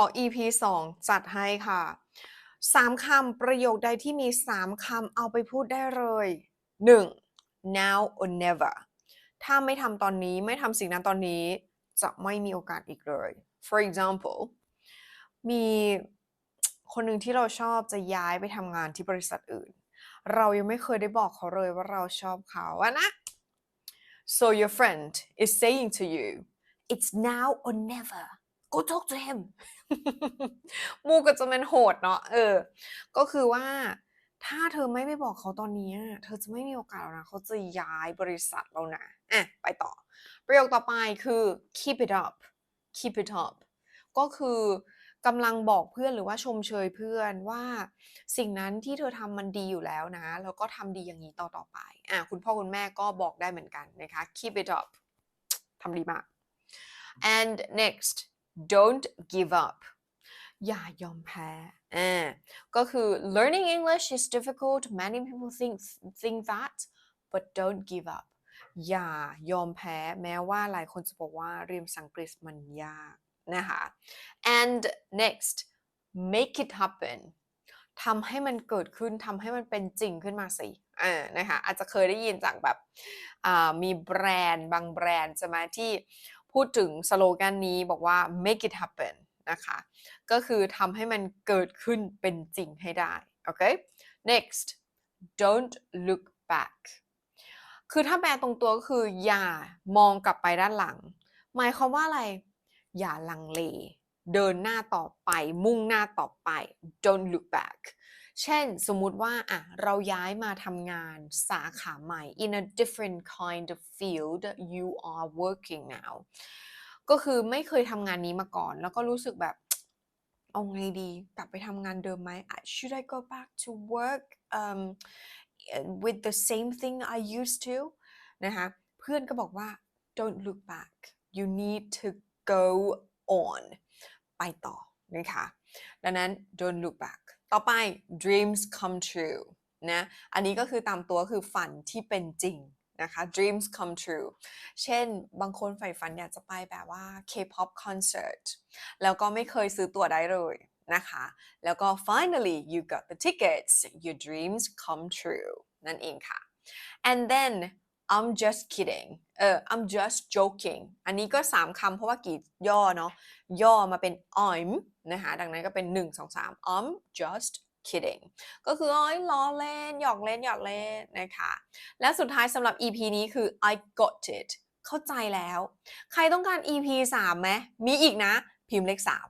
อ EP 2 จัดให้ค่ะ3คำประโยคใดที่มี3คำเอาไปพูดได้เลย 1. now or never ถ้าไม่ทำตอนนี้ไม่ทำสิ่งนั้นตอนนี้ จะไม่มีโอกาสอีกเลย for example มีคนหนึ่งที่เราชอบจะย้ายไปทำงานที่บริษัทอื่น เรายังไม่เคยได้บอกเขาเลยว่าเราชอบเขาอะนะ so your friend is saying to you it's now or never go talk to him มูก็จะเป็นโหดเนาะเออ ก็คือว่าถ้าเธอไม่ไปบอกเขาตอนนี้อะเธอจะไม่มีโอกาสแล้วนะ เขาจะย้ายบริษัทแล้วนะอะไปต่อ ประโยคต่อไปคือ keep it up keep it up ก็คือกำลังบอกเพื่อนหรือว่าชมเชยเพื่อนว่าสิ่งนั้นที่เธอทำมันดีอยู่แล้วนะ แล้วก็ทำดีอย่างนี้ต่อต่อไปอะคุณพ่อคุณแม่ก็บอกได้เหมือนกันนะคะ keep it up ทำดีมาก and next don't give up อย่ายอมแพ้อ่าก็คือ learning English is difficult many people think think that but don't give up อย่ายอมแพ้แม้ว่าหลายคนจะบอกว่าเรียนภาษาอังกฤษมันยากนะคะ and next make it happen ทำให้มันเกิดขึ้นทำให้มันเป็นจริงขึ้นมาสิอ่านะคะอาจจะเคยได้ยินจากแบบอ่ามีแบรนด์บางแบรนด์ใช่ไหมที่ พูดถึงสโลแกนนี้บอกว่า make it happen นะคะ ก็คือทำให้มันเกิดขึ้นเป็นจริงให้ได้ โอเค next don't look back คือถ้าแปลตรงตัวก็คือ อย่ามองกลับไปด้านหลัง หมายความว่าอะไร อย่าลังเล เดินหน้าต่อไป มุ่งหน้าต่อไป don't look back เช่นสมมุติว่าอะเราย้ายมาทำงานสาขาใหม่ in a different kind of field you are working now ก็คือไม่เคยทำงานนี้มาก่อน แล้วก็รู้สึกแบบเอาไงดีกลับไปทำงานเดิมไหม should I go back to work um, with the same thing I used to นะคะเพื่อนก็บอกว่า don't look back you need to go on ไปต่อนะคะดังนั้น don't look back ต่อไป dreams come true นะ อันนี้ก็คือตามตัวคือฝันที่เป็นจริงนะคะ dreams come true เช่น บางคนใฝ่ฝันอยากจะไปแบบว่า K-pop concert แล้วก็ไม่เคยซื้อตั๋วได้เลยนะคะ แล้วก็ finally you got the tickets your dreams come true นั่นเองค่ะ and then I'm just kidding เออ I'm just joking อันนี้ก็ 3คำเพราะว่ากี่ย่อเนาะย่อมาเป็น I'm นะคะดังนั้นก็เป็น 1 2 3 I'm just kidding ก็คืออ้อยล้อเล่น หยอกเล่น หยอกเล่นนะคะ และสุดท้ายสำหรับ EP นี้คือ I got it เข้าใจแล้ว ใครต้องการ EP 3ไหมมีอีกนะ พิมพ์เลข 3